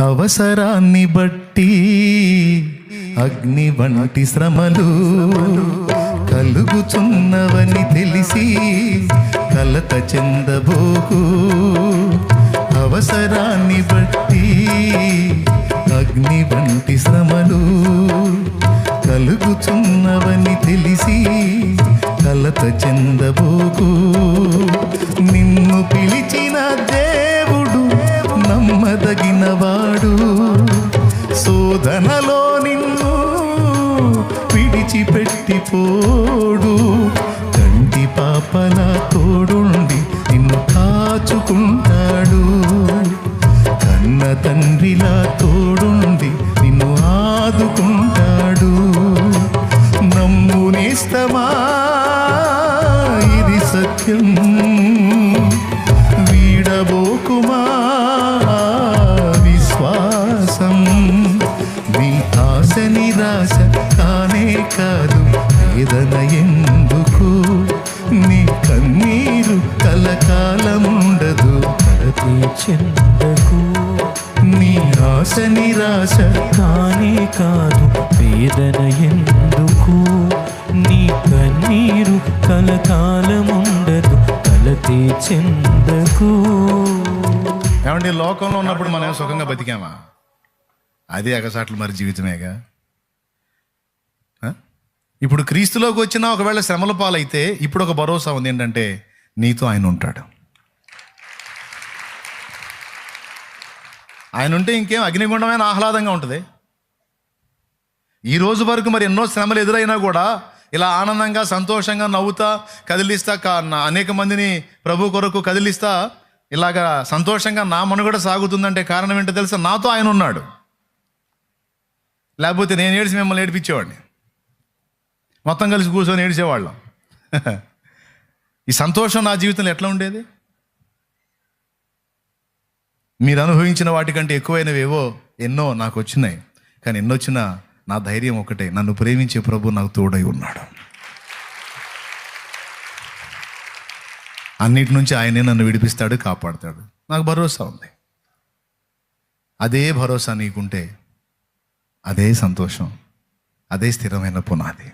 అవసరాన్ని బట్టి అగ్ని వంటి శ్రమలు కలుగుచున్నవని తెలిసి కలత చెందబోకు. అవసరాన్ని బట్టి అగ్ని వంటి శ్రమలు కలుగుచున్నవని తెలిసి కలత చెందబోకు. నిన్ను పిలిచిన దేవుడు నమ్మదగినవా వాడు శోధనలో నిన్ను విడిచిపెట్టిపోడు. కంటి పాపల తోడుండి నిన్ను కాచుకుంటాడు. కన్న తండ్రిలా తోడుండి నిన్ను ఆదుకుంటాడు. నమ్మునిస్తమా? ఇది సత్యం. నిరాశ కానే కాదు వేదన ఎందుకు? నీ కన్నీరు కలకాలముండదు ప్రతి చెందకు. నీ ఆశ నిరాశ కానే కాదు వేదన ఎందుకు? నీ కన్నీరు కలకాలముండదు కలతీ చెందకు. ఏమంటే లోకంలో ఉన్నప్పుడు మనం సుఖంగా బతికామా? అదే ఎగసాట్లు మరి జీవితమేగా? ఇప్పుడు క్రీస్తులోకి వచ్చిన ఒకవేళ శ్రమల పాలైతే ఇప్పుడు ఒక భరోసా ఉంది ఏంటంటే నీతో ఆయన ఉంటాడు. ఆయన ఉంటే ఇంకేం అగ్నిగుండమైన ఆహ్లాదంగా ఉంటుంది. ఈ రోజు వరకు మరి ఎన్నో శ్రమలు ఎదురైనా కూడా ఇలా ఆనందంగా సంతోషంగా నవ్వుతా కదిలిస్తా కా- నా- అనేక మందిని ప్రభు కొరకు కదిలిస్తా ఇలాగా సంతోషంగా నా మనుగడ సాగుతుందంటే కారణం ఏంటో తెలుసా? నాతో ఆయన ఉన్నాడు. లేకపోతే నేను ఏడిసి మిమ్మల్ని ఏడిపించేవాడిని. మొత్తం కలిసి కూర్చొని ఏడిచేవాళ్ళం. ఈ సంతోషం నా జీవితంలో ఎట్లా ఉండేది? మీరు అనుభవించిన వాటికంటే ఎక్కువైనవేవో ఎన్నో నాకు వచ్చినాయి. కానీ ఎన్నొచ్చిన నా ధైర్యం ఒకటే నన్ను ప్రేమించే ప్రభు నాకు తోడై ఉన్నాడు. అన్నిటి నుంచి ఆయనే నన్ను విడిపిస్తాడు కాపాడుతాడు. నాకు భరోసా ఉంది. అదే భరోసా నీకుంటే అదే సంతోషం అదే స్థిరమైన పునాది.